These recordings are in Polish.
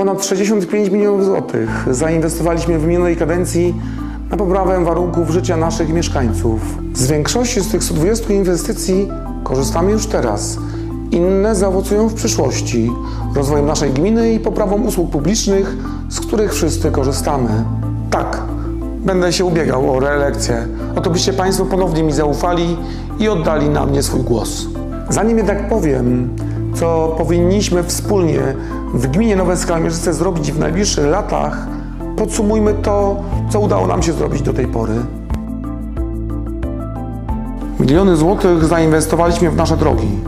Ponad 65 milionów złotych zainwestowaliśmy w minionej kadencji na poprawę warunków życia naszych mieszkańców. Z większości z tych 120 inwestycji korzystamy już teraz. Inne zaowocują w przyszłości rozwojem naszej gminy i poprawą usług publicznych, z których wszyscy korzystamy. Tak, będę się ubiegał o reelekcję, o to byście Państwo ponownie mi zaufali i oddali na mnie swój głos. Zanim jednak powiem, co powinniśmy wspólnie w gminie Nowe Skalmierzyce zrobić w najbliższych latach, podsumujmy to, co udało nam się zrobić do tej pory. Miliony złotych zainwestowaliśmy w nasze drogi,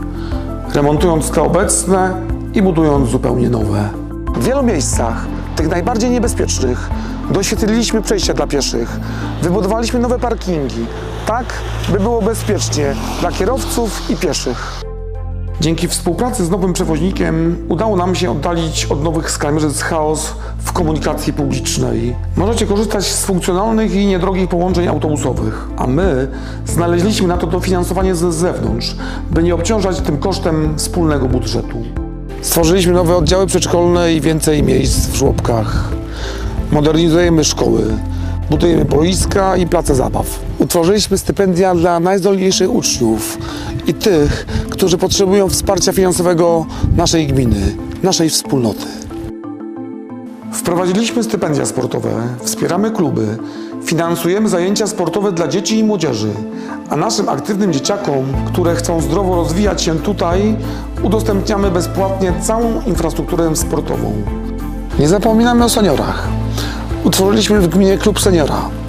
remontując te obecne i budując zupełnie nowe. W wielu miejscach, tych najbardziej niebezpiecznych, doświetliliśmy przejścia dla pieszych, wybudowaliśmy nowe parkingi, tak by było bezpiecznie dla kierowców i pieszych. Dzięki współpracy z nowym przewoźnikiem udało nam się oddalić od nowych skalmierzyc chaos w komunikacji publicznej. Możecie korzystać z funkcjonalnych i niedrogich połączeń autobusowych, a my znaleźliśmy na to dofinansowanie z zewnątrz, by nie obciążać tym kosztem wspólnego budżetu. Stworzyliśmy nowe oddziały przedszkolne i więcej miejsc w żłobkach. Modernizujemy szkoły, budujemy boiska i place zabaw. Utworzyliśmy stypendia dla najzdolniejszych uczniów i tych, którzy potrzebują wsparcia finansowego naszej gminy, naszej wspólnoty. Wprowadziliśmy stypendia sportowe, wspieramy kluby, finansujemy zajęcia sportowe dla dzieci i młodzieży, a naszym aktywnym dzieciakom, które chcą zdrowo rozwijać się tutaj, udostępniamy bezpłatnie całą infrastrukturę sportową. Nie zapominamy o seniorach. Utworzyliśmy w gminie klub seniora.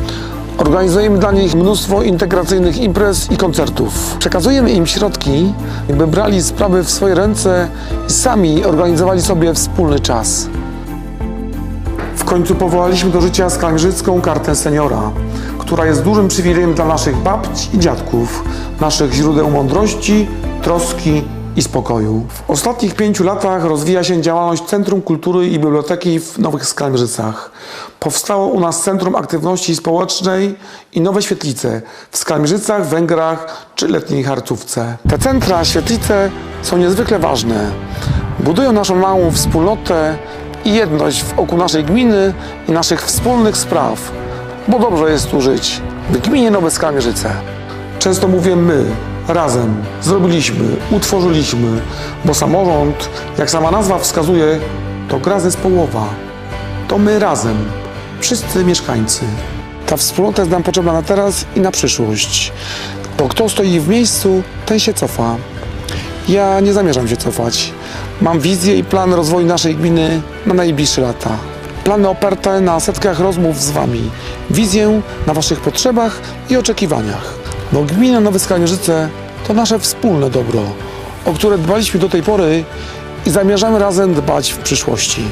Organizujemy dla nich mnóstwo integracyjnych imprez i koncertów. Przekazujemy im środki, by brali sprawy w swoje ręce i sami organizowali sobie wspólny czas. W końcu powołaliśmy do życia skalmierzycką kartę seniora, która jest dużym przywilejem dla naszych babć i dziadków, naszych źródeł mądrości, troski i spokoju. W ostatnich pięciu latach rozwija się działalność Centrum Kultury i Biblioteki w Nowych Skalmierzycach. Powstało u nas Centrum Aktywności Społecznej i nowe świetlice w Skalmierzycach, Węgrach czy Letniej Harcówce. Te centra, świetlice są niezwykle ważne. Budują naszą małą wspólnotę i jedność wokół naszej gminy i naszych wspólnych spraw, bo dobrze jest tu żyć w gminie Nowe Skalmierzyce. Często mówię my, razem, zrobiliśmy, utworzyliśmy, bo samorząd, jak sama nazwa wskazuje, to gra zespołowa. To my razem, wszyscy mieszkańcy. Ta wspólnota jest nam potrzebna na teraz i na przyszłość, bo kto stoi w miejscu, ten się cofa. Ja nie zamierzam się cofać. Mam wizję i plan rozwoju naszej gminy na najbliższe lata. Plany oparte na setkach rozmów z Wami. Wizję na Waszych potrzebach i oczekiwaniach. Bo gmina Nowe Skalmierzyce to nasze wspólne dobro, o które dbaliśmy do tej pory i zamierzamy razem dbać w przyszłości.